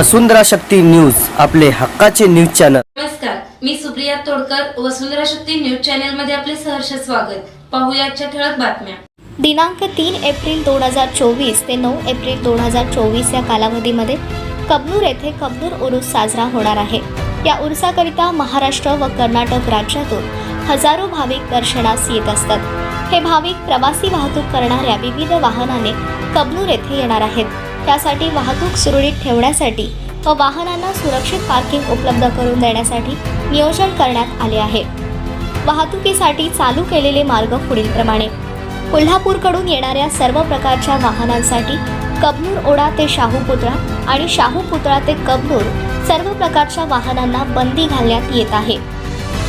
वसुंधरा Shakti news आपले हक्काचे news channel. नमस्कार मी सुप्रिया तोडकर वसुंधरा शक्ती न्यूज चॅनलमध्ये आपले सहर्ष स्वागत. पाहूया आजच्या ठळक बातम्या. दिनांक तीन एप्रिल दोन हजार चोवीस ते नऊ एप्रिल दोन हजार चोवीस या कालावधीमध्ये कबनूर येथे कबनूर उरूस साजरा होणार आहे. या उरुसाकरिता महाराष्ट्र व कर्नाटक राज्यातून हजारो भाविक दर्शनास येत असतात. हे भाविक प्रवासी वाहतूक करणाऱ्या विविध वाहनाने कबनूर येथे येणार आहेत. त्यासाठी वाहतूक सुरळीत ठेवण्यासाठी व वाहनांना सुरक्षित पार्किंग उपलब्ध करून देण्यासाठी नियोजन करण्यात आले आहे. वाहतुकीसाठी चालू केलेले मार्ग पुढीलप्रमाणे कोल्हापूरकडून येणाऱ्या सर्व प्रकारच्या वाहनांसाठी कबनूर ओढा ते शाहूपुतळा आणि शाहूपुतळा ते कबनूर सर्व प्रकारच्या वाहनांना बंदी घालण्यात येत आहे.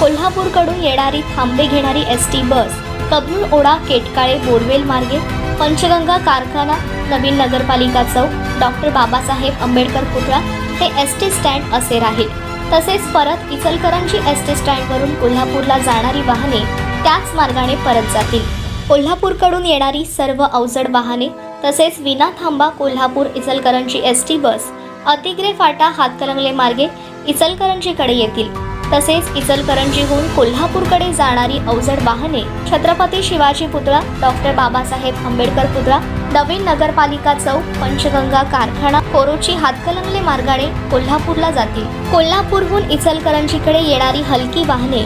कोल्हापूरकडून येणारी थांबे घेणारी एस टी बस कबनूर ओढा केटकाळे बोरवेल मार्गे पंचगंगा कारखाना नवीन नगरपालिका चौक डॉक्टर बाबासाहेब आंबेडकर पुतळा ते एस टी स्टँड असे राहील. तसेच परत इचलकरांची एस टी स्टँडवरून कोल्हापूरला जाणारी वाहने त्याच मार्गाने परत जातील. कोल्हापूरकडून येणारी सर्व अवजड वाहने तसेच विना थांबा Kolhapur Ichalkaranji S T bus Atigre फाटा हातकरंगले मार्गे इचलकरंजीकडे येतील. तसेच इचलकरंजीहून कोल्हापूरकडे जाणारी अवजड वाहने छत्रपती शिवाजी पुतळा डॉक्टर बाबासाहेब आंबेडकर पुतळा नवीन नगरपालिका चौक पंचगंगा कारखाना कोरोची हातकलंगले मार्गाने कोल्हापूरला जातील. कोल्हापूरहून इचलकरंजीकडे येणारी हलकी वाहने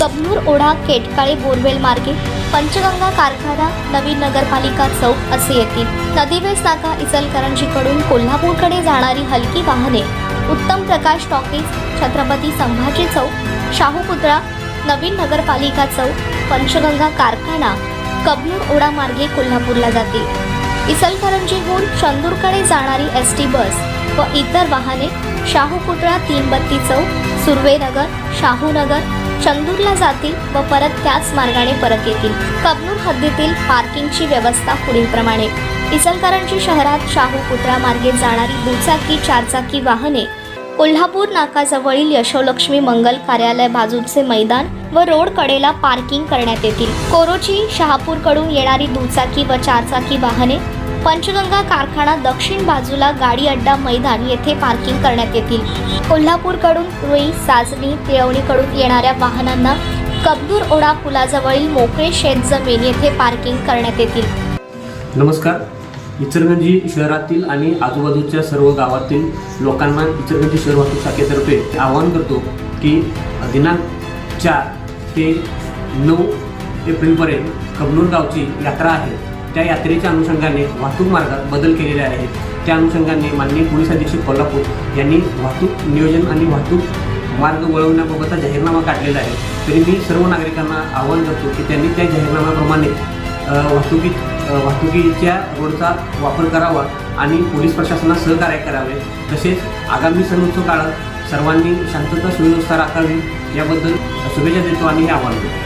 कबनूर ओढा केटकाळे बोरवेल मार्गे पंचगंगा कारखाना नवीन नगरपालिका चौक असे येतील. नदीवेस नाका इचलकरंजीकडून कोल्हापूरकडे जाणारी हलकी वाहने. उत्तम प्रकाश टॉकीज छत्रपती संभाजी चौक शाहू पुतळा नवीन नगरपालिका चौक पंचगंगा कारखाना कबनूर ओढा मार्गे कोल्हापूरला जाते इचलकरंजीहून चंदूरकडे जाणारी एस टी बस व इतर वाहने शाहू पुतळा तीन बत्ती चौक सुर्वेनगर शाहूनगर चंदूरला जातील व परत त्याच मार्गाने परत येतील. कबनूर हद्दीतील पार्किंगची व्यवस्था पुढीलप्रमाणे. इचलकरंजी शहरात शाहू पुतळा मार्गे जाणारी दुचाकी चारचाकी वाहने कोल्हापूर नाकाजवळील यशोलक्ष्मी मंगल कार्यालय बाजूचे मैदान व रोड कडेला पार्किंग करण्यात येतील. कोरोची शहापूरकडून येणारी दुचाकी व चारचाकी वाहने पंचगंगा कारखाना दक्षिण बाजूला गाडी अड्डा मैदान येथे पार्किंग करण्यात येतील. कोल्हापूरकडून रुई साजणी तिळवणीकडून येणाऱ्या वाहनांना कबनूर ओढा पुलाजवळील मोकळे शेत जमीन येथे पार्किंग करण्यात येतील. नमस्कार. इचलकरंजी शहरातील आणि आजूबाजूच्या सर्व गावातील लोकांना इचलकरंजी शहर वाहतूक शाखेतर्फे आवाहन करतो की दिनांक चार ते नऊ एप्रिलपर्यंत कबनूर गावची यात्रा आहे. त्या यात्रेच्या अनुषंगाने वाहतूक मार्गात बदल केलेले आहेत. त्या अनुषंगाने माननीय पोलीस अधीक्षक कोल्हापूर यांनी वाहतूक नियोजन आणि वाहतूक मार्ग वळवण्याबाबतचा जाहीरनामा काढलेला आहे. तरी मी सर्व नागरिकांना आवाहन करतो की त्यांनी त्या जाहीरनाम्याप्रमाणे वाहतुकी वाहतुकीच्या रोडचा वापर करावा आणि पोलीस प्रशासनास सहकार्य करावे. तसेच आगामी सण उत्सव काळात सर्वांनी शांतता सुव्यवस्था राखावी. याबद्दल शुभेच्छा देतो आणि हे आवाहन करतो.